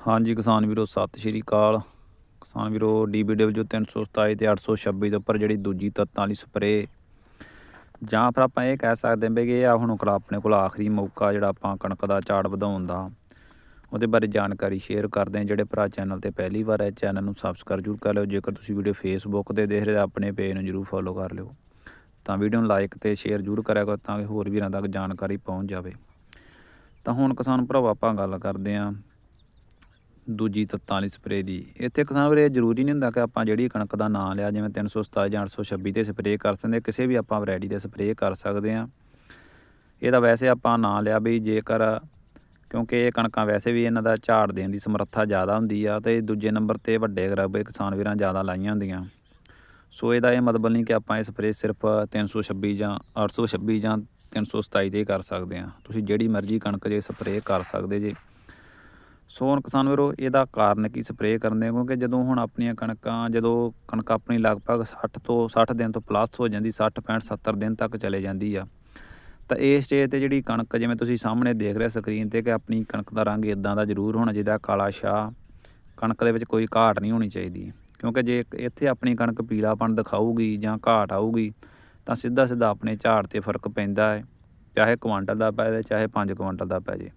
ਹਾਂਜੀ, ਕਿਸਾਨ ਵੀਰੋ, ਸਤਿ ਸ਼੍ਰੀ ਅਕਾਲ। ਕਿਸਾਨ ਵੀਰੋ DBW 327 ਤੇ 826 ਦੇ ਉੱਪਰ ਜਿਹੜੀ ਦੂਜੀ ਤੱਤਾਂ ਵਾਲੀ ਸਪਰੇ ਜਾਂ ਫਿਰ ਆਪਾਂ ਇਹ ਕਹਿ ਸਕਦੇ ਹਾਂ ਵੀ ਇਹ ਆ ਹੁਣ ਕੋਲ ਆਪਣੇ ਕੋਲ ਆਖਰੀ ਮੌਕਾ ਜਿਹੜਾ ਆਪਾਂ ਕਣਕ ਦਾ ਝਾੜ ਵਧਾਉਣ ਦਾ। ਉਹਦੇ ਬਾਰੇ ਜਾਣਕਾਰੀ ਸ਼ੇਅਰ ਕਰਦੇ ਹਾਂ ਜਿਹੜੇ ਭਰਾ ਚੈਨਲ ਤੇ ਪਹਿਲੀ ਵਾਰ ਹੈ ਚੈਨਲ ਨੂੰ ਸਬਸਕ੍ਰਾਈਬ ਜ਼ਰੂਰ ਕਰ ਲਿਓ। ਜੇਕਰ ਤੁਸੀਂ ਵੀਡੀਓ ਫੇਸਬੁੱਕ ਤੇ ਦੇਖ ਰਹੇ ਤਾਂ ਆਪਣੇ ਪੇਜ ਨੂੰ ਜ਼ਰੂਰ ਫੋਲੋ ਕਰ ਲਿਓ। ਤਾਂ ਵੀਡੀਓ ਨੂੰ ਲਾਈਕ ਤੇ ਸ਼ੇਅਰ ਜ਼ਰੂਰ ਕਰਿਆ ਕਰੋ ਤਾਂ ਕਿ ਹੋਰ ਵੀਰਾਂ ਤੱਕ ਜਾਣਕਾਰੀ ਪਹੁੰਚ ਜਾਵੇ। ਤਾਂ ਹੁਣ ਕਿਸਾਨ ਭਰਾਵਾ ਆਪਾਂ ਗੱਲ ਕਰਦੇ ਹਾਂ ਦੂਜੀ ਤੱਤਾਂ ਵਾਲੀ ਸਪਰੇਅ ਦੀ। ਇੱਥੇ ਕਿਸਾਨ ਵੀਰੇ ਇਹ ਜ਼ਰੂਰੀ ਨਹੀਂ ਹੁੰਦਾ ਕਿ ਆਪਾਂ ਜਿਹੜੀ ਕਣਕ ਦਾ ਨਾਂ ਲਿਆ, ਜਿਵੇਂ 327 ਜਾਂ 826 ਤੇ ਸਪਰੇਅ ਕਰ ਸਕਦੇ ਕਿਸੇ ਵੀ ਆਪਾਂ ਵੈਰਾਈਟੀ ਦੇ ਸਪਰੇਅ ਕਰ ਸਕਦੇ ਹਾਂ। ਇਹਦਾ ਵੈਸੇ ਆਪਾਂ ਨਾਂ ਲਿਆ ਵੀ ਜੇਕਰ, ਕਿਉਂਕਿ ਇਹ ਕਣਕਾਂ ਵੈਸੇ ਵੀ ਇਹਨਾਂ ਦਾ ਝਾੜ ਦੇਣ ਦੀ ਸਮਰੱਥਾ ਜ਼ਿਆਦਾ ਹੁੰਦੀ ਆ ਤੇ ਦੂਜੇ ਨੰਬਰ ਤੇ ਵੱਡੇ ਗਰਬੇ ਕਿਸਾਨ ਵੀਰਾਂ ਜ਼ਿਆਦਾ ਲਾਈਆਂ ਹੁੰਦੀਆਂ। ਸੋ ਇਹਦਾ ਇਹ ਮਤਲਬ ਨਹੀਂ ਕਿ ਆਪਾਂ ਇਹ ਸਪਰੇਅ ਸਿਰਫ 326 ਜਾਂ 826 ਜਾਂ 327 ਤੇ ਹੀ ਕਰ ਸਕਦੇ ਹਾਂ। ਤੁਸੀਂ ਜਿਹੜੀ ਮਰਜ਼ੀ ਕਣਕ ਜੇ ਸਪਰੇਅ ਕਰ ਸਕਦੇ ਜੇ। ਸੋ ਹੁਣ ਕਿਸਾਨ ਵੀਰੋ, ਇਹਦਾ ਕਾਰਨ ਕੀ ਸਪਰੇਅ ਕਰਨ ਦੇ ਕਿਉਂਕਿ ਜਦੋਂ ਹੁਣ ਆਪਣੀਆਂ ਕਣਕਾਂ, ਜਦੋਂ ਕਣਕ ਆਪਣੀ ਲਗਭਗ 60 ਤੋਂ 60 ਦਿਨ ਤੋਂ ਪਲੱਸ ਹੋ ਜਾਂਦੀ 60 65 70 ਦਿਨ ਤੱਕ ਚਲੇ ਜਾਂਦੀ ਆ। ਤਾਂ ਇਸ ਸਟੇਜ ਤੇ ਜਿਹੜੀ ਕਣਕ ਜਿਵੇਂ ਤੁਸੀਂ ਸਾਹਮਣੇ ਦੇਖ ਰਹੇ ਸਕਰੀਨ ਤੇ ਕਿ ਆਪਣੀ ਕਣਕ ਦਾ ਰੰਗ ਇਦਾਂ ਦਾ ਜ਼ਰੂਰ ਹੋਣਾ ਜਿਹਦਾ ਕਾਲਾ ਸ਼ਾਹ। ਕਣਕ ਦੇ ਵਿੱਚ ਕੋਈ ਘਾਟ ਨਹੀਂ ਹੋਣੀ ਚਾਹੀਦੀ। ਕਿਉਂਕਿ ਜੇ ਇੱਥੇ ਆਪਣੀ ਕਣਕ ਪੀਲਾਪਣ ਦਿਖਾਊਗੀ ਜਾਂ ਘਾਟ ਆਊਗੀ, ਤਾਂ ਸਿੱਧਾ ਸਿੱਧਾ ਆਪਣੇ ਝਾੜ ਤੇ ਫ਼ਰਕ ਪੈਂਦਾ ਹੈ। ਚਾਹੇ ਕੁਆਂਟਲ ਦਾ ਪੈ ਜਾਏ, ਚਾਹੇ 5 ਕੁਆਂਟਲ ਦਾ ਪੈ ਜਾਏ।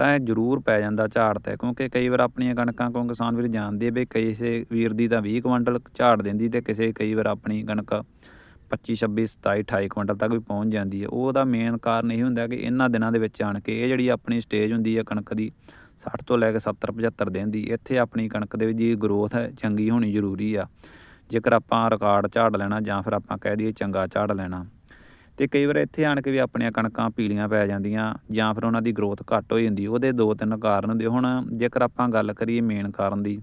ਤਾਂ ਇਹ ਜ਼ਰੂਰ ਪੈ ਜਾਂਦਾ ਝਾੜ ਤੇ, ਕਿਉਂਕਿ ਕਈ ਵਾਰ ਆਪਣੀਆਂ ਕਣਕਾਂ ਕੋਲ ਕਿਸਾਨ ਵੀਰ ਜਾਣਦੇ ਆ ਵੀ ਕਿਸੇ ਵੀਰ ਦੀ ਤਾਂ 20 ਕੁਇੰਟਲ ਝਾੜ ਦਿੰਦੀ ਤੇ ਕਿਸੇ ਕਈ ਵਾਰ ਆਪਣੀ ਕਣਕ 25 26 27 28 ਕੁਇੰਟਲ ਤੱਕ ਵੀ ਪਹੁੰਚ ਜਾਂਦੀ ਹੈ ਉਹਦਾ ਮੇਨ ਕਾਰਨ ਇਹ ਹੁੰਦਾ ਕਿ ਇਹਨਾਂ ਦਿਨਾਂ ਦੇ ਵਿੱਚ ਆਣ ਕੇ ਇਹ ਜਿਹੜੀ ਆਪਣੀ ਸਟੇਜ ਹੁੰਦੀ ਹੈ ਕਣਕ ਦੀ 60 ਤੋਂ ਲੈ ਕੇ 70 75 ਦਿਨ ਦੀ, ਇੱਥੇ ਆਪਣੀ ਕਣਕ ਦੇ ਵਿੱਚ ਜੀ ਗਰੋਥ ਹੈ ਚੰਗੀ ਹੋਣੀ ਜ਼ਰੂਰੀ ਆ। ਜੇਕਰ ਆਪਾਂ ਰਿਕਾਰਡ ਝਾੜ ਲੈਣਾ ਜਾਂ ਫਿਰ ਆਪਾਂ ਕਹਿ ਦਈਏ ਚੰਗਾ ਝਾੜ ਲੈਣਾ ਤੇ ਕਈ ਵਾਰ ਇੱਥੇ ਆਣ ਕੇ ਵੀ ਆਪਣੀਆਂ ਕਣਕਾਂ ਪੀਲੀਆਂ ਪੈ ਜਾਂਦੀਆਂ ਜਾਂ ਫਿਰ ਉਹਨਾਂ ਦੀ ਗਰੋਥ ਘੱਟ ਹੋ ਜਾਂਦੀ ਉਹਦੇ ਦੋ ਤਿੰਨ ਕਾਰਨ ਹੁੰਦੇ। ਹੁਣ ਜੇਕਰ ਆਪਾਂ ਗੱਲ ਕਰੀਏ ਮੇਨ ਕਾਰਨ ਦੀ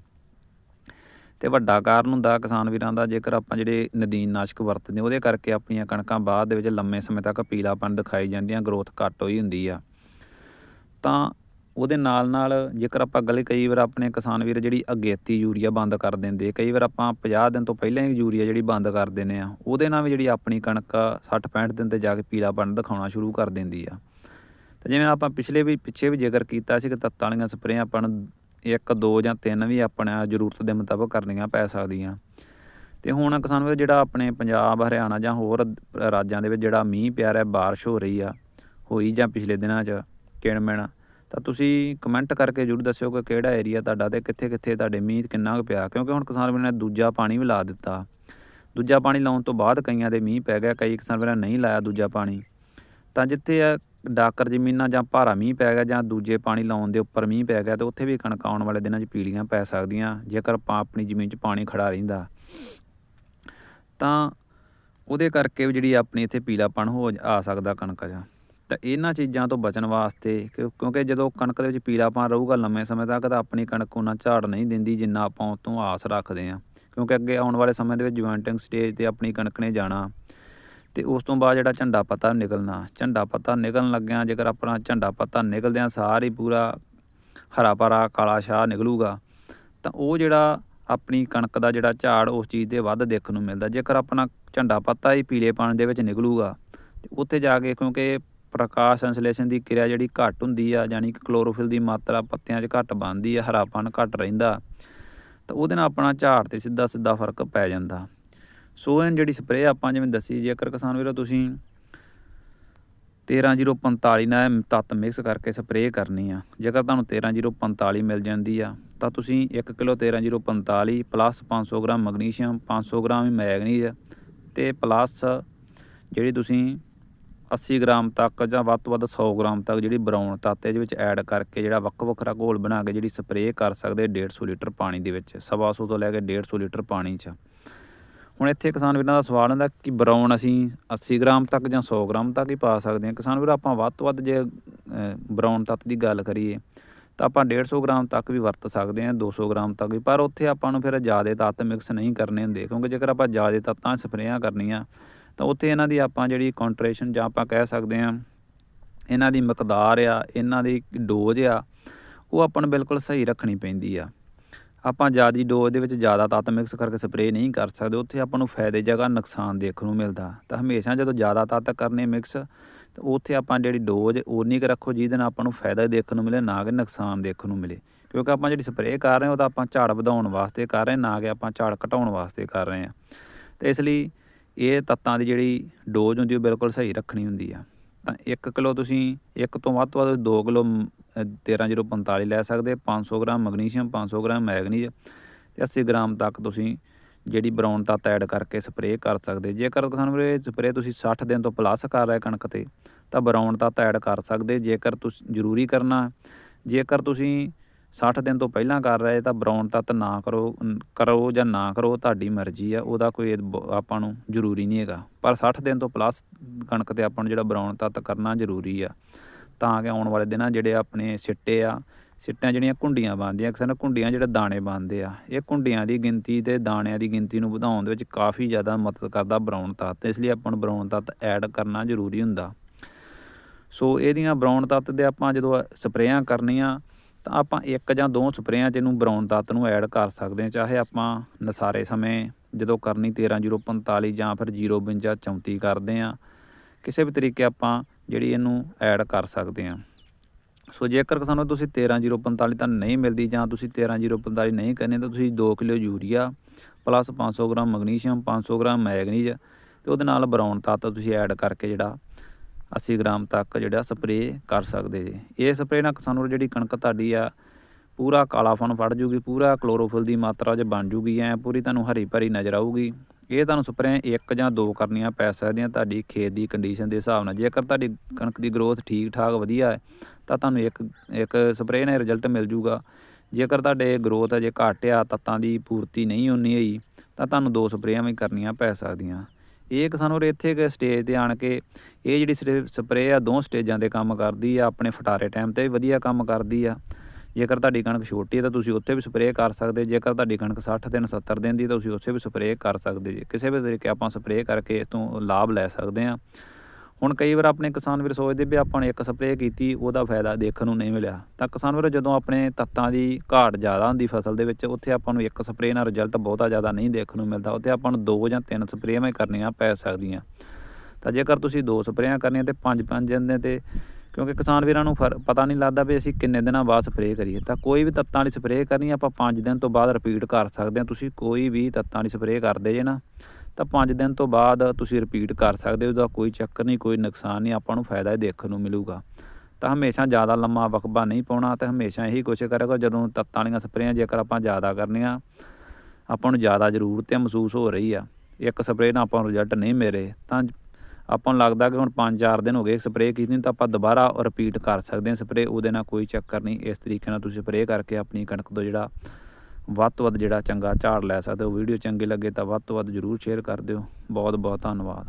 ਤੇ ਵੱਡਾ ਕਾਰਨ ਹੁੰਦਾ ਕਿਸਾਨ ਵੀਰਾਂ ਦਾ, ਜੇਕਰ ਆਪਾਂ ਜਿਹੜੇ ਨਦੀਨ ਨਾਸ਼ਕ ਵਰਤਦੇ ਉਹਦੇ ਕਰਕੇ ਆਪਣੀਆਂ ਕਣਕਾਂ ਬਾਅਦ ਦੇ ਵਿੱਚ ਲੰਮੇ ਸਮੇਂ ਤੱਕ ਪੀਲਾਪਣ ਦਿਖਾਈ ਜਾਂਦੀਆਂ ਗਰੋਥ ਘੱਟ ਹੋਈ ਹੁੰਦੀ ਆ। ਤਾਂ ਉਹਦੇ ਨਾਲ ਨਾਲ ਜੇਕਰ ਆਪਾਂ ਗੱਲ ਕਈ ਵਾਰ ਆਪਣੇ ਕਿਸਾਨ ਵੀਰ ਜਿਹੜੀ ਅਗੇਤੀ ਯੂਰੀਆ ਬੰਦ ਕਰ ਦਿੰਦੇ ਕਈ ਵਾਰ ਆਪਾਂ 50 ਦਿਨ ਤੋਂ ਪਹਿਲਾਂ ਹੀ ਯੂਰੀਆ ਜਿਹੜੀ ਬੰਦ ਕਰ ਦਿੰਦੇ ਆ, ਉਹਦੇ ਨਾਲ ਵੀ ਜਿਹੜੀ ਆਪਣੀ ਕਣਕ 60 65 ਦਿਨ ਤੇ ਜਾ ਕੇ ਪੀਲਾਪਣ ਦਿਖਾਉਣਾ ਸ਼ੁਰੂ ਕਰ ਦਿੰਦੀ ਆ। ਤੇ ਜਿਵੇਂ ਆਪਾਂ ਪਿਛਲੇ ਵੀ, ਪਿੱਛੇ ਵੀ ਜ਼ਿਕਰ ਕੀਤਾ ਸੀ ਕਿ ਤੱਤਾਂ ਵਾਲੀਆਂ ਸਪਰੇਆਂ ਆਪਾਂ ਇੱਕ, ਦੋ ਜਾਂ ਤਿੰਨ ਵੀ ਆਪਣਾ ਜ਼ਰੂਰਤ ਦੇ ਮੁਤਾਬਕ ਕਰਨੀਆਂ ਪੈ ਸਕਦੀਆਂ। ਤੇ ਹੁਣ ਕਿਸਾਨ ਵੀਰ ਜਿਹੜਾ ਆਪਣੇ ਪੰਜਾਬ, ਹਰਿਆਣਾ ਜਾਂ ਹੋਰ ਰਾਜਾਂ ਦੇ ਵਿੱਚ ਜਿਹੜਾ ਮੀਂਹ ਪਿਆ ਰਿਹਾ, ਬਾਰਿਸ਼ ਹੋ ਰਹੀ ਆ, ਹੋਈ ਜਾਂ ਪਿਛਲੇ ਦਿਨਾਂ 'ਚ ਕਿਣਮਿਣ ਤਾਂ ਤੁਸੀਂ ਕਮੈਂਟ ਕਰਕੇ ਜਰੂਰ ਦੱਸਿਓ ਕਿ ਕਿਹੜਾ ਏਰੀਆ ਤੁਹਾਡਾ ਤੇ ਕਿੱਥੇ ਕਿੱਥੇ ਤੁਹਾਡੇ ਮੀਂਹ ਕਿੰਨਾ ਕੁ ਪਿਆ। ਕਿਉਂਕਿ ਹੁਣ ਕਿਸਾਨ ਵੀਰਾਂ ਨੇ ਦੂਜਾ ਪਾਣੀ ਵੀ ਲਾ ਦਿੱਤਾ। ਦੂਜਾ ਪਾਣੀ ਲਾਉਣ ਤੋਂ ਬਾਅਦ ਕਈਆਂ ਦੇ ਮੀਂਹ ਪੈ ਗਿਆ, ਕਈ ਕਿਸਾਨ ਵੀਰਾਂ ਨੇ ਨਹੀਂ ਲਾਇਆ ਦੂਜਾ ਪਾਣੀ। ਤਾਂ ਜਿੱਥੇ ਆ ਡਾਕਰ ਜ਼ਮੀਨਾਂ ਜਾਂ ਭਾਰਾ ਮੀਂਹ ਪੈ ਗਿਆ ਜਾਂ ਦੂਜੇ ਪਾਣੀ ਲਾਉਣ ਦੇ ਉੱਪਰ ਮੀਂਹ ਪੈ ਗਿਆ ਤੇ ਉੱਥੇ ਵੀ ਕਣਕ ਆਉਣ ਵਾਲੇ ਦਿਨਾਂ 'ਚ ਪੀਲੀਆਂ ਪੈ ਸਕਦੀਆਂ, ਜੇਕਰ ਆਪਾਂ ਆਪਣੀ ਜ਼ਮੀਨ 'ਚ ਪਾਣੀ ਖੜਾ ਰਹਿੰਦਾ। ਤਾਂ ਉਹਦੇ ਕਰਕੇ ਵੀ ਜਿਹੜੀ ਆਪਣੀ ਇੱਥੇ ਪੀਲਾਪਣ ਹੋ ਆ ਸਕਦਾ ਕਣਕ 'ਚ ਤਾਂ ਇਹਨਾਂ ਚੀਜ਼ਾਂ ਤੋਂ ਬਚਣ ਵਾਸਤੇ ਕਿਉਂ- ਕਿਉਂਕਿ ਜਦੋਂ ਕਣਕ ਦੇ ਵਿੱਚ ਪੀਲਾਪਣ ਰਹੂਗਾ ਲੰਮੇ ਸਮੇਂ ਤੱਕ ਤਾਂ ਆਪਣੀ ਕਣਕ ਉਹਨਾਂ ਝਾੜ ਨਹੀਂ ਦਿੰਦੀ ਜਿੰਨਾ ਆਪਾਂ ਉਹ ਤੋਂ ਆਸ ਰੱਖਦੇ ਹਾਂ। ਕਿਉਂਕਿ ਅੱਗੇ ਆਉਣ ਵਾਲੇ ਸਮੇਂ ਦੇ ਵਿੱਚ ਜੁਆਇੰਟਿੰਗ ਸਟੇਜ ਤੇ ਆਪਣੀ ਕਣਕ ਨੇ ਜਾਣਾ ਤੇ ਉਸ ਤੋਂ ਬਾਅਦ ਜਿਹੜਾ ਝੰਡਾ ਪੱਤਾ ਨਿਕਲਣਾ। ਝੰਡਾ ਪੱਤਾ ਨਿਕਲਣ ਲੱਗਿਆ ਜੇਕਰ ਆਪਣਾ ਝੰਡਾ ਪੱਤਾ ਨਿਕਲਦਿਆਂ ਸਾਰੀ ਪੂਰਾ ਹਰਾ ਭਰਾ ਕਾਲਾ ਸ਼ਾਹ ਨਿਕਲੂਗਾ, ਤਾਂ ਉਹ ਜਿਹੜਾ ਆਪਣੀ ਕਣਕ ਦਾ ਜਿਹੜਾ ਝਾੜ ਉਸ ਚੀਜ਼ ਤੇ ਵੱਧ ਦੇਖਣ ਨੂੰ ਮਿਲਦਾ। ਜੇਕਰ ਆਪਣਾ ਝੰਡਾ ਪੱਤਾ ਹੀ ਪੀਲੇ ਪਾਣੀ ਦੇ ਵਿੱਚ ਨਿਕਲੂਗਾ ਤੇ ਉੱਥੇ ਜਾ ਕੇ ਕਿਉਂਕਿ ਪ੍ਰਕਾਸ਼ ਸੰਸਲੇਸ਼ਨ ਦੀ ਕਿਰਿਆ ਜਿਹੜੀ ਘੱਟ ਹੁੰਦੀ ਆ ਯਾਨੀ ਕਿ ਕਲੋਰੋਫਿਲ ਦੀ ਮਾਤਰਾ ਪੱਤਿਆਂ 'ਚ ਘੱਟ ਬਣਦੀ ਆ, ਹਰਾਪਨ ਘੱਟ ਰਹਿੰਦਾ। ਤਾਂ ਉਹਦੇ ਨਾਲ ਆਪਣਾ ਝਾੜ ਤੇ ਸਿੱਧਾ ਸਿੱਧਾ ਫ਼ਰਕ ਪੈ ਜਾਂਦਾ। ਸੋ ਇਹ ਜਿਹੜੀ ਸਪਰੇਅ ਆਪਾਂ ਜਿਵੇਂ ਦੱਸੀ, ਜੇਕਰ ਕਿਸਾਨ ਵੀਰੋ ਤੁਸੀਂ 13045 ਨਾਲ ਤੱਤ ਮਿਕਸ ਕਰਕੇ ਸਪਰੇਅ ਕਰਨੀ ਆ, ਜੇਕਰ ਤੁਹਾਨੂੰ 13045 ਮਿਲ ਜਾਂਦੀ ਆ, ਤਾਂ ਤੁਸੀਂ 1 kilo 13045 plus 500 gram magnesium 500 gram manganese ਤੇ ਪਲੱਸ ਜਿਹੜੀ ਤੁਸੀਂ 80 ਗ੍ਰਾਮ ਤੱਕ ਜਾਂ ਵੱਧ ਤੋਂ ਵੱਧ 100 ਗ੍ਰਾਮ ਤੱਕ ਜਿਹੜੀ ਬਰਾਊਨ ਤੱਤ ਇਹਦੇ ਵਿੱਚ ਐਡ ਕਰਕੇ ਜਿਹੜਾ ਵੱਖ ਵੱਖਰਾ ਘੋਲ ਬਣਾ ਕੇ ਜਿਹੜੀ ਸਪਰੇਅ ਕਰ ਸਕਦੇ 150 ਲੀਟਰ ਪਾਣੀ ਦੇ ਵਿੱਚ ਸਵਾ ਸੌ ਤੋਂ ਲੈ ਕੇ 150 ਲੀਟਰ ਪਾਣੀ 'ਚ। ਹੁਣ ਇੱਥੇ ਕਿਸਾਨ ਵੀਰਾਂ ਦਾ ਸਵਾਲ ਹੁੰਦਾ ਕਿ ਬਰਾਊਨ ਅਸੀਂ 80 ਗ੍ਰਾਮ ਤੱਕ ਜਾਂ 100 ਗ੍ਰਾਮ ਤੱਕ ਹੀ ਪਾ ਸਕਦੇ ਹਾਂ। ਕਿਸਾਨ ਵੀਰ ਆਪਾਂ ਵੱਧ ਤੋਂ ਵੱਧ ਜੇ ਅ, ਬਰਾਊਨ ਤੱਤ ਦੀ ਗੱਲ ਕਰੀਏ ਤਾਂ ਆਪਾਂ 150 ਗ੍ਰਾਮ ਤੱਕ ਵੀ ਵਰਤ ਸਕਦੇ ਹਾਂ 200 ਗ੍ਰਾਮ ਤੱਕ ਵੀ ਪਰ ਉੱਥੇ ਆਪਾਂ ਨੂੰ ਫਿਰ ਜ਼ਿਆਦਾ ਤੱਤ ਮਿਕਸ ਨਹੀਂ ਕਰਨੇ ਹੁੰਦੇ ਕਿਉਂਕਿ ਜੇਕਰ ਆਪਾਂ ਜ਼ਿਆਦਾ ਤੱਤਾਂ ਸਪਰੇਆਂ ਕਰਨੀਆਂ ਤਾਂ ਉੱਥੇ ਇਹਨਾਂ ਦੀ ਆਪਾਂ ਜਿਹੜੀ ਕੌਂਟਰੇਸ਼ਨ ਜਾਂ ਆਪਾਂ ਕਹਿ ਸਕਦੇ ਹਾਂ, ਇਹਨਾਂ ਦੀ ਮਕਦਾਰ ਆ, ਇਹਨਾਂ ਦੀ ਡੋਜ਼ ਆ, ਉਹ ਆਪਾਂ ਨੂੰ ਬਿਲਕੁਲ ਸਹੀ ਰੱਖਣੀ ਪੈਂਦੀ ਆ। ਆਪਾਂ ਜ਼ਿਆਦੀ ਡੋਜ਼ ਦੇ ਵਿੱਚ ਜ਼ਿਆਦਾ ਤੱਤ ਮਿਕਸ ਕਰਕੇ ਸਪਰੇਅ ਨਹੀਂ ਕਰ ਸਕਦੇ, ਉੱਥੇ ਆਪਾਂ ਨੂੰ ਫਾਇਦੇ ਜਗ੍ਹਾ ਨੁਕਸਾਨ ਦੇਖਣ ਨੂੰ ਮਿਲਦਾ। ਤਾਂ ਹਮੇਸ਼ਾ ਜਦੋਂ ਜ਼ਿਆਦਾ ਤੱਤ ਕਰਨੇ ਮਿਕਸ ਤਾਂ ਉੱਥੇ ਆਪਾਂ ਜਿਹੜੀ ਡੋਜ਼ ਉਨੀ ਕੁ ਰੱਖੋ ਜਿਹਦੇ ਨਾਲ ਆਪਾਂ ਨੂੰ ਫਾਇਦਾ ਦੇਖਣ ਨੂੰ ਮਿਲੇ, ਨਾ ਕਿ ਨੁਕਸਾਨ ਦੇਖਣ ਨੂੰ ਮਿਲੇ। ਕਿਉਂਕਿ ਆਪਾਂ ਜਿਹੜੀ ਸਪਰੇਅ ਕਰ ਰਹੇ ਹਾਂ, ਉਹ ਤਾਂ ਆਪਾਂ ਝਾੜ ਵਧਾਉਣ ਵਾਸਤੇ ਕਰ ਰਹੇ ਨਾ ਕਿ ਆਪਾਂ ਝਾੜ ਘਟਾਉਣ ਵਾਸਤੇ ਕਰ ਰਹੇ ਹਾਂ। ਤੇ ਇਸ ਲਈ ਇਹ ਤੱਤਾਂ ਦੀ ਜਿਹੜੀ ਡੋਜ਼ ਹੁੰਦੀ ਉਹ ਬਿਲਕੁਲ ਸਹੀ ਰੱਖਣੀ ਹੁੰਦੀ ਆ। ਤਾਂ 1 ਕਿਲੋ ਤੁਸੀਂ, ਇੱਕ ਤੋਂ ਵੱਧ ਤੋਂ ਵੱਧ 2 ਕਿਲੋ 13045 ਲੈ ਸਕਦੇ 500 ਗ੍ਰਾਮ ਮੈਗਨੀਸ਼ੀਅਮ 500 ਗ੍ਰਾਮ ਮੈਗਨੀਜ਼ ਤੇ 80 ਗ੍ਰਾਮ ਤੱਕ ਤੁਸੀਂ ਜਿਹੜੀ ਬਰਾਊਨ ਤੱਤ ਐਡ ਕਰਕੇ ਸਪਰੇਅ ਕਰ ਸਕਦੇ। ਜੇਕਰ ਕਿਸਾਨ ਵੀਰੇ ਸਪਰੇਅ ਤੁਸੀਂ 60 ਦਿਨ ਤੋਂ ਪਲੱਸ ਕਰ ਰਹੇ ਕਣਕ ਤੇ, ਤਾਂ ਬਰਾਊਨ ਤੱਤ ਐਡ ਕਰ ਸਕਦੇ। ਜੇਕਰ ਤੁਸੀਂ, ਜ਼ਰੂਰੀ ਕਰਨਾ, ਜੇਕਰ ਤੁਸੀਂ 60 ਦਿਨ ਤੋਂ ਪਹਿਲਾਂ ਕਰ ਰਹੇ, ਤਾਂ ਬਰਾਊਨ ਤੱਤ ਨਾ ਕਰੋ ਕਰੋ ਜਾਂ ਨਾ ਕਰੋ ਤੁਹਾਡੀ ਮਰਜ਼ੀ ਆ, ਉਹਦਾ ਕੋਈ ਬ- ਆਪਾਂ ਨੂੰ ਜ਼ਰੂਰੀ ਨਹੀਂ ਹੈਗਾ। ਪਰ 60 ਦਿਨ ਤੋਂ ਪਲੱਸ ਕਣਕ ਤੇ ਆਪਾਂ ਨੂੰ ਜਿਹੜਾ ਬਰਾਊਨ ਤੱਤ ਕਰਨਾ ਜ਼ਰੂਰੀ ਆ। ਤਾਂ ਕਿ ਆਉਣ ਵਾਲੇ ਦਿਨਾਂ ਜਿਹੜੇ ਆਪਣੇ ਸਿੱਟੇ ਆ ਸਿੱਟਾਂ ਜਿਹੜੀਆਂ ਕੁੰਡੀਆਂ ਬਣਦੀਆਂ, ਕਿਸੇ ਨਾਲ ਕੁੰਡੀਆਂ ਜਿਹੜੇ ਦਾਣੇ ਬਣਦੇ ਆ, ਇਹ ਕੁੰਡੀਆਂ ਦੀ ਗਿਣਤੀ ਤੇ ਦਾਣਿਆਂ ਦੀ ਗਿਣਤੀ ਨੂੰ ਵਧਾਉਣ ਦੇ ਵਿੱਚ ਕਾਫੀ ਜ਼ਿਆਦਾ ਮਦਦ ਕਰਦਾ ਬਰਾਊਨ ਤੱਤ, ਇਸ ਲਈ ਆਪਾਂ ਨੂੰ ਬਰਾਊਨ ਤੱਤ ਐਡ ਕਰਨਾ ਜ਼ਰੂਰੀ ਹੁੰਦਾ। ਸੋ ਇਹਦੀਆਂ ਬਰਾਊਨ ਤੱਤ ਦੇ ਆਪਾਂ ਜਦੋਂ ਸਪਰੇਆਂ ਕਰਨੀਆਂ ਤਾਂ ਆਪਾਂ ਇੱਕ ਜਾਂ ਦੋ ਸਪਰੇਆਂ 'ਚ ਇਹਨੂੰ ਬਰਾਊਨ ਤੱਤ ਨੂੰ ਐਡ ਕਰ ਸਕਦੇ ਹਾਂ, ਚਾਹੇ ਆਪਾਂ ਨਸਾਰੇ ਸਮੇਂ ਜਦੋਂ ਕਰਨੀ 13045 ਜਾਂ ਫਿਰ 052 34 ਕਰਦੇ ਆ ਕਿਸੇ ਵੀ ਤਰੀਕੇ ਆਪਾਂ ਜਿਹੜੀ ਇਹਨੂੰ ਐਡ ਕਰ ਸਕਦੇ ਹਾਂ। ਸੋ ਜੇਕਰ ਸਾਨੂੰ ਤੁਸੀਂ 13045 ਤਾਂ ਨਹੀਂ ਮਿਲਦੀ ਜਾਂ ਤੁਸੀਂ 13045 ਨਹੀਂ ਕਰਨੀ, ਤਾਂ ਤੁਸੀਂ 2 kilo urea plus 500 gram magnesium 500 gram manganese ਤੇ ਉਹਦੇ ਨਾਲ ਬਰਾਊਨ ਤੱਤ ਤੁਸੀਂ ਐਡ ਕਰਕੇ ਜਿਹੜਾ 80 ਗ੍ਰਾਮ ਤੱਕ ਜਿਹੜਾ ਸਪਰੇਅ ਕਰ ਸਕਦੇ ਜੀ। ਇਹ ਸਪਰੇਅ ਨਾਲ ਕਿਸਾਨ ਜਿਹੜੀ ਕਣਕ ਤੁਹਾਡੀ ਆ, ਪੂਰਾ ਕਾਲਾਪਨ ਫੜ ਜੂਗੀ, ਪੂਰਾ ਕਲੋਰੋਫਿਲ ਦੀ ਮਾਤਰਾ ਜੇ ਬਣ ਜੂਗੀ, ਐ ਪੂਰੀ ਤੁਹਾਨੂੰ ਹਰੀ ਭਰੀ ਨਜ਼ਰ ਆਊਗੀ। ਇਹ ਤੁਹਾਨੂੰ ਸਪਰੇਅ ਇੱਕ ਜਾਂ ਦੋ ਕਰਨੀਆਂ ਪੈ ਸਕਦੀਆਂ ਤੁਹਾਡੀ ਖੇਤ ਦੀ ਕੰਡੀਸ਼ਨ ਦੇ ਹਿਸਾਬ ਨਾਲ। ਜੇਕਰ ਤੁਹਾਡੀ ਕਣਕ ਦੀ ਗਰੋਥ ਠੀਕ ਠਾਕ ਵਧੀਆ ਹੈ, ਤਾਂ ਤੁਹਾਨੂੰ ਇੱਕ ਇੱਕ ਸਪਰੇਅ ਨਾਲ ਰਿਜ਼ਲਟ ਮਿਲ ਜੂਗਾ। ਜੇਕਰ ਤੁਹਾਡੇ ਗਰੋਥ ਅਜੇ ਘੱਟ ਆ, ਤੱਤਾਂ ਦੀ ਪੂਰਤੀ ਨਹੀਂ ਹੋਣੀ ਹੋਈ, ਤਾਂ ਤੁਹਾਨੂੰ ਦੋ ਸਪਰੇਆਂ ਵੀ ਕਰਨੀਆਂ ਪੈ ਸਕਦੀਆਂ। ਇਹ ਕਿਸਾਨ ਵੀਰੇ ਇੱਥੇ ਕਿ ਸਟੇਜ ਤੇ ਆਣ ਕੇ ਇਹ ਜਿਹੜੀ ਸਪਰੇਅ ਆ, ਦੋ ਸਟੇਜਾਂ ਤੇ ਕੰਮ ਕਰਦੀ ਆ, ਆਪਣੇ ਫਟਾਰੇ ਟਾਈਮ ਤੇ ਵੀ ਵਧੀਆ ਕੰਮ ਕਰਦੀ ਆ। ਜੇਕਰ ਤੁਹਾਡੀ ਕਣਕ ਛੋਟੀ ਹੈ ਤਾਂ ਤੁਸੀਂ ਉੱਥੇ ਵੀ ਸਪਰੇਅ ਕਰ ਸਕਦੇ। ਜੇਕਰ ਤੁਹਾਡੀ ਕਣਕ 60 ਦਿਨ 70 ਦਿਨ ਦੀ, ਤਾਂ ਤੁਸੀਂ ਉੱਥੇ ਵੀ ਸਪਰੇਅ ਕਰ ਸਕਦੇ ਜੀ। ਕਿਸੇ ਵੀ ਤਰੀਕੇ ਆਪਾਂ ਸਪਰੇਅ ਕਰਕੇ ਇਸ ਤੋਂ ਲਾਭ ਲੈ ਸਕਦੇ ਹਾਂ ਹੁਣ ਕਈ ਵਾਰ ਆਪਣੇ ਕਿਸਾਨ ਵੀਰ ਸੋਚਦੇ ਵੀ ਆਪਾਂ ਨੇ ਇੱਕ ਸਪਰੇਅ ਕੀਤੀ, ਉਹਦਾ ਫਾਇਦਾ ਦੇਖਣ ਨੂੰ ਨਹੀਂ ਮਿਲਿਆ। ਤਾਂ ਕਿਸਾਨ ਵੀਰ, ਜਦੋਂ ਆਪਣੇ ਤੱਤਾਂ ਦੀ ਘਾਟ ਜ਼ਿਆਦਾ ਹੁੰਦੀ ਫਸਲ ਦੇ ਵਿੱਚ, ਉੱਥੇ ਆਪਾਂ ਨੂੰ ਇੱਕ ਸਪਰੇਅ ਨਾਲ ਰਿਜ਼ਲਟ ਬਹੁਤਾ ਜ਼ਿਆਦਾ ਨਹੀਂ ਦੇਖਣ ਨੂੰ ਮਿਲਦਾ। ਉੱਥੇ ਆਪਾਂ ਨੂੰ ਦੋ ਜਾਂ ਤਿੰਨ ਸਪਰੇਆਂ ਕਰਨੀਆਂ ਪੈ ਸਕਦੀਆਂ। ਤਾਂ ਜੇਕਰ ਤੁਸੀਂ ਦੋ ਸਪਰੇਆਂ ਕਰਨੀਆਂ ਤੇ ਪੰਜ ਪੰਜ ਦਿਨ ਦੇ ਤੇ, ਕਿਉਂਕਿ ਕਿਸਾਨ ਵੀਰਾਂ ਨੂੰ ਫਰ- ਪਤਾ ਨਹੀਂ ਲੱਗਦਾ ਵੀ ਅਸੀਂ ਕਿੰਨੇ ਦਿਨਾਂ ਬਾਅਦ ਸਪਰੇਅ ਕਰੀਏ। ਤਾਂ ਕੋਈ ਵੀ ਤੱਤਾਂ ਵਾਲੀ ਸਪਰੇਅ ਕਰਨੀ, ਆਪਾਂ 5 ਦਿਨ ਤੋਂ ਬਾਅਦ ਰਿਪੀਟ ਕਰ ਸਕਦੇ ਹਾਂ। ਤੁਸੀਂ ਕੋਈ ਵੀ ਤੱਤਾਂ ਵਾਲੀ ਸਪਰੇਅ ਕਰਦੇ ਜੇ ਨਾ ਤਾਂ 5 ਦਿਨ ਤੋਂ ਬਾਅਦ ਤੁਸੀਂ ਰਿਪੀਟ ਕਰ ਸਕਦੇ ਹੋ, ਉਹਦਾ ਕੋਈ ਚੱਕਰ ਨਹੀਂ, ਕੋਈ ਨੁਕਸਾਨ ਨਹੀਂ, ਆਪਾਂ ਨੂੰ ਫਾਇਦਾ ਹੀ ਦੇਖਣ ਨੂੰ ਮਿਲੂਗਾ। ਤਾਂ ਹਮੇਸ਼ਾ ਜ਼ਿਆਦਾ ਲੰਮਾ ਵਕਬਾ ਨਹੀਂ ਪਾਉਣਾ, ਤੇ ਹਮੇਸ਼ਾ ਇਹੀ ਕੋਸ਼ਿਸ਼ ਕਰੇਗਾ, ਜਦੋਂ ਤੱਤਾਂ ਵਾਲੀਆਂ ਸਪਰੇਆਂ ਜੇਕਰ ਆਪਾਂ ਜ਼ਿਆਦਾ ਕਰਨੀਆਂ, ਆਪਾਂ ਨੂੰ ਜ਼ਿਆਦਾ ਜ਼ਰੂਰਤ ਹੈ ਮਹਿਸੂਸ ਹੋ ਰਹੀ ਆ, ਇੱਕ ਸਪਰੇਅ ਨਾਲ ਆਪਾਂ ਨੂੰ ਰਿਜ਼ਲਟ ਨਹੀਂ ਮਿਲੇ, ਤਾਂ ਆਪਾਂ ਨੂੰ ਲੱਗਦਾ ਕਿ ਹੁਣ 5-4 ਦਿਨ ਹੋ ਗਏ ਸਪਰੇਅ ਕੀਤੀ ਨੂੰ, ਤਾਂ ਆਪਾਂ ਦੁਬਾਰਾ ਰਿਪੀਟ ਕਰ ਸਕਦੇ ਹਾਂ ਸਪਰੇਅ, ਉਹਦੇ ਨਾਲ ਕੋਈ ਚੱਕਰ ਨਹੀਂ, ਇਸ ਤਰੀਕੇ ਨਾਲ ਤੁਸੀਂ ਸਪਰੇਅ ਕਰਕੇ ਆਪਣੀ ਕਣਕ ਤੋਂ ਜਿਹੜਾ ਵੱਧ ਤੋਂ ਵੱਧ ਜਿਹੜਾ ਚੰਗਾ ਝਾੜ ਲੈ ਸਕਦੇ ਹੋ। ਵੀਡੀਓ ਚੰਗੀ ਲੱਗੇ ਤਾਂ ਵੱਧ ਤੋਂ ਵੱਧ ਜਰੂਰ ਸ਼ੇਅਰ ਕਰ ਦਿਓ। ਬਹੁਤ ਬਹੁਤ ਧੰਨਵਾਦ।